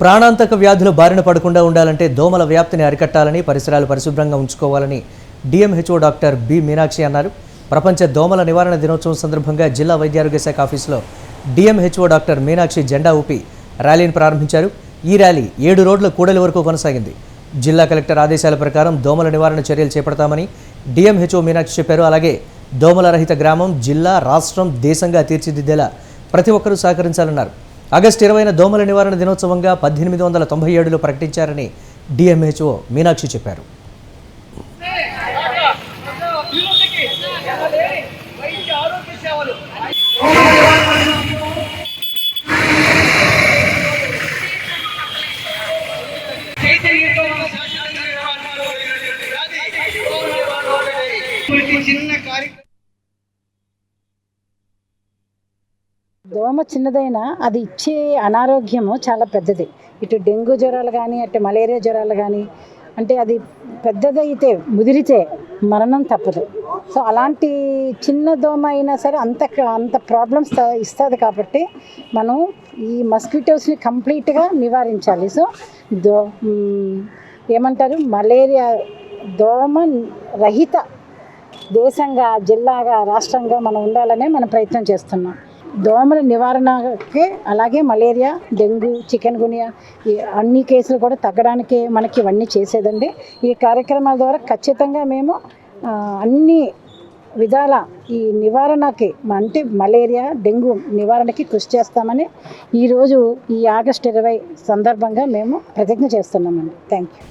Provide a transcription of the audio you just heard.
ప్రాణాంతక వ్యాధుల బారిన పడకుండా ఉండాలంటే దోమల వ్యాప్తిని అరికట్టాలని పరిసరాలు పరిశుభ్రంగా ఉంచుకోవాలని డిఎంహెచ్ఓ డాక్టర్ బి మీనాక్షి అన్నారు. ప్రపంచ దోమల నివారణ దినోత్సవం సందర్భంగా జిల్లా వైద్యారోగ్య శాఖ ఆఫీసులో డిఎంహెచ్ఓ డాక్టర్ మీనాక్షి జెండా ఊపి ర్యాలీని ప్రారంభించారు. ఈ ర్యాలీ ఏడు రోడ్ల కూడలి వరకు కొనసాగింది. జిల్లా కలెక్టర్ ఆదేశాల ప్రకారం దోమల నివారణ చర్యలు చేపడతామని డిఎంహెచ్ఓ మీనాక్షి చెప్పారు. అలాగే దోమల రహిత గ్రామం జిల్లా రాష్ట్రం దేశంగా తీర్చిదిద్దేలా ప్రతి ఒక్కరూ సహకరించాలన్నారు. ఆగస్టు ఇరవైన దోమల నివారణ దినోత్సవంగా పద్దెనిమిది వందల తొంభై ఏడులో ప్రకటించారని డిఎంహెచ్ఓ మీనాక్షి చెప్పారు. చిన్న కార్యక్రమం దోమ చిన్నదైనా అది ఇచ్చే అనారోగ్యము చాలా పెద్దది. ఇటు డెంగ్యూ జ్వరాలు కానీ అటు మలేరియా జ్వరాలు కానీ అంటే అది పెద్దదైతే ముదిరితే మరణం తప్పదు. సో అలాంటి చిన్న దోమ అయినా సరే అంత అంత ప్రాబ్లమ్స్ ఇస్తుంది కాబట్టి మనం ఈ మస్కిటోస్ని కంప్లీట్గా నివారించాలి. సో దో ఏమంటారు? మలేరియా దోమ రహిత దేశంగా జిల్లాగా రాష్ట్రంగా మనం ఉండాలనే మనం ప్రయత్నం చేస్తున్నాం. దోమల నివారణకి అలాగే మలేరియా డెంగ్యూ చికెన్ గునియా ఈ అన్ని కేసులు కూడా తగ్గడానికి మనకి ఇవన్నీ చేసేదండి. ఈ కార్యక్రమాల ద్వారా ఖచ్చితంగా మేము అన్ని విధాల ఈ నివారణకి అంటే మలేరియా డెంగ్యూ నివారణకి కృషి చేస్తామని ఈరోజు ఈ ఆగస్ట్ ఇరవై సందర్భంగా మేము ప్రతిజ్ఞ చేస్తున్నామండి. Thank you